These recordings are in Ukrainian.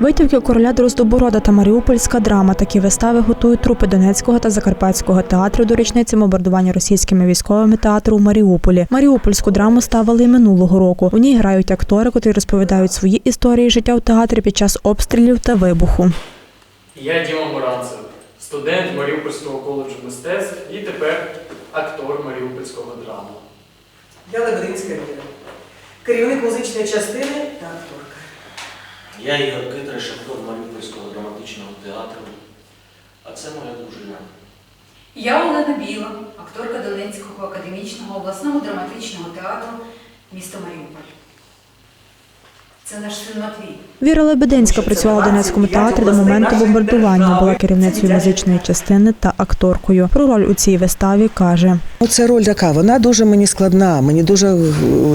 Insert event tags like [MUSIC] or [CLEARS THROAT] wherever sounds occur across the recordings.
Витівки короля Дроздоборода та Маріупольська драма. Такі вистави готують трупи Донецького та Закарпатського театру до річниці бомбардування російськими військовими театру у Маріуполі. Маріупольську драму ставили і минулого року. У ній грають актори, котрі розповідають свої історії життя в театрі під час обстрілів та вибуху. Я Діма Моранцев, студент Маріупольського коледжу мистецтв і тепер актор Маріупольського драму. Я Лебединська Віра, керівник музичної частини та акторка. Я Ігор Китриш, актор Маріупольського драматичного театру. А це моя дружина. Я Олена Біла, акторка Донецького академічного обласного драматичного театру міста Маріуполь. Це наш син Матвій. Віра Лебединська працювала в Донецькому театрі до моменту бомбардування, була керівницею музичної частини та акторкою. Про роль у цій виставі каже. Ну, Це роль така, вона дуже мені складна. Мені дуже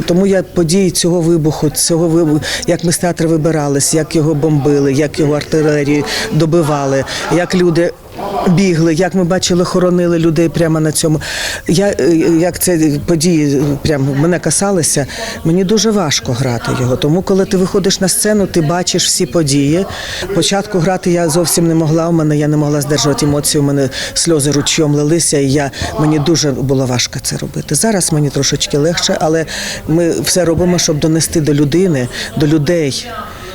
тому я події цього вибуху, цього вибуху, як ми з театру вибирались, як його бомбили, як його артилерії добивали, як люди. Бігли, як ми бачили, хоронили людей прямо на цьому. Я е, як це події е, прямо мене касалися, мені дуже важко грати його. Тому, коли ти виходиш на сцену, ти бачиш всі події. Початку грати я зовсім не могла. У мене я не могла здержувати емоції. У мене сльози ручйом лилися, і я мені дуже було важко це робити. Зараз мені трошечки легше, але ми все робимо, щоб донести до людини, до людей,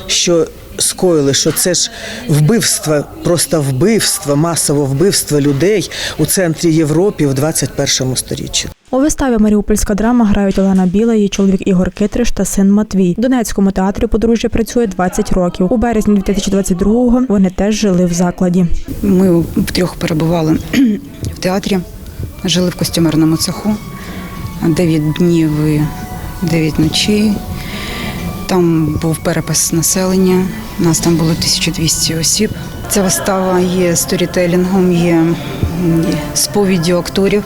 що скоїли, що це ж вбивство, просто вбивство, масове вбивство людей у центрі Європи в 21 сторіччі. У виставі Маріупольська драма грають Олена Біла, її чоловік Ігор Китриш та син Матвій. В Донецькому театрі подружжя працює 20 років. У березні 2022-го вони теж жили в закладі. Ми втрьох перебували [CLEARS THROAT] в театрі, жили в костюмерному цеху. Дев'ять днів і дев'ять ночей. Там був перепис населення. Нас там було 1200 осіб. Ця вистава є сторітелінгом, є сповіддю акторів,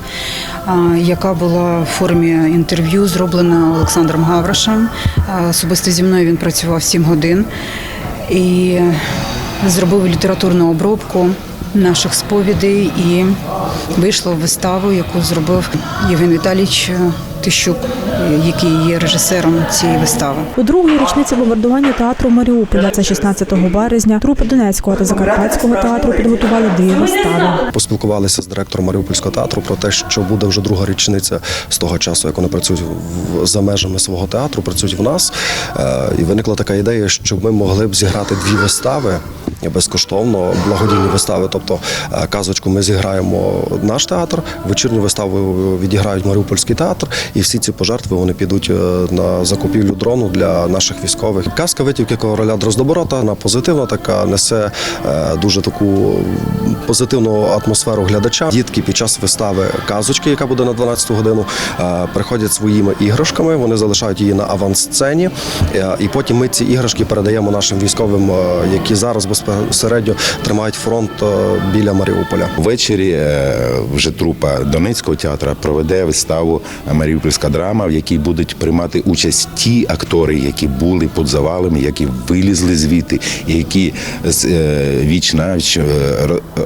яка була в формі інтерв'ю, зроблена Олександром Гаврашем. Особисто зі мною він працював 7 годин і зробив літературну обробку наших сповідей і вийшло в виставу, яку зробив Євген Віталійович Тищук, який є режисером цієї вистави. У другої річниці бомбардування театру Маріуполя, це 16 березня, трупи Донецького та Закарпатського театру підготували дві вистави. Поспілкувалися з директором Маріупольського театру про те, що буде вже друга річниця з того часу, як вони працюють в- за межами свого театру, працюють в нас. Е, І виникла така ідея, що ми могли б зіграти дві вистави безкоштовно, благодійні вистави. Тобто е, казочку ми зіграємо наш театр, вечірню виставу відіграють Маріупольський театр, і всі ці пожертви вони підуть е, на закупівлю дрону для наших військових. Казка витівки короля Дроздоборота вона позитивна, така несе е, дуже таку позитивну атмосферу глядача. Дітки під час вистави казочки, яка буде на 12 годину, е, приходять своїми іграшками. Вони залишають її на авансцені, і потім ми ці іграшки передаємо нашим військовим, які зараз безпосередньо тримають фронт біля Маріуполя. Ввечері вже трупа Донецького театру проведе виставу Маріупольська драма, в якій будуть приймати участь ті актори, які були під завалами, які вилізли звідти, які е, віч навіч е, е,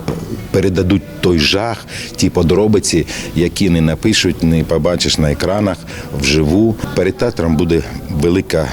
передадуть той жах, ті подробиці, які не напишуть, не побачиш на екранах вживу. Перед театром буде велика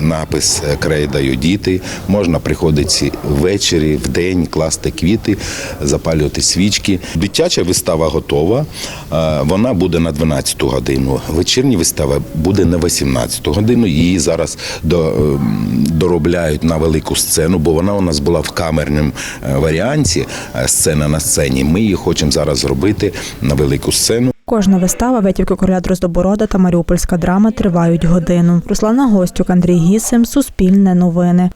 напис «Крейдаю діти. Можна приходити ввечері, в день, класти квіти, запалювати свічки. Дитяча вистава готова. Е, Вона буде на 12 годину. Вечірня вистава буде на 18 годину. Її зараз ем, доробляють на велику сцену, бо вона у нас була в камерному е, варіанті. е, Сцена на сцені. Ми її хочемо зараз зробити на велику сцену. Кожна вистава Витівки короля Дроздоборода та Маріупольська драма тривають годину. Руслана Гостюк, Андрій Гісим, Суспільне новини.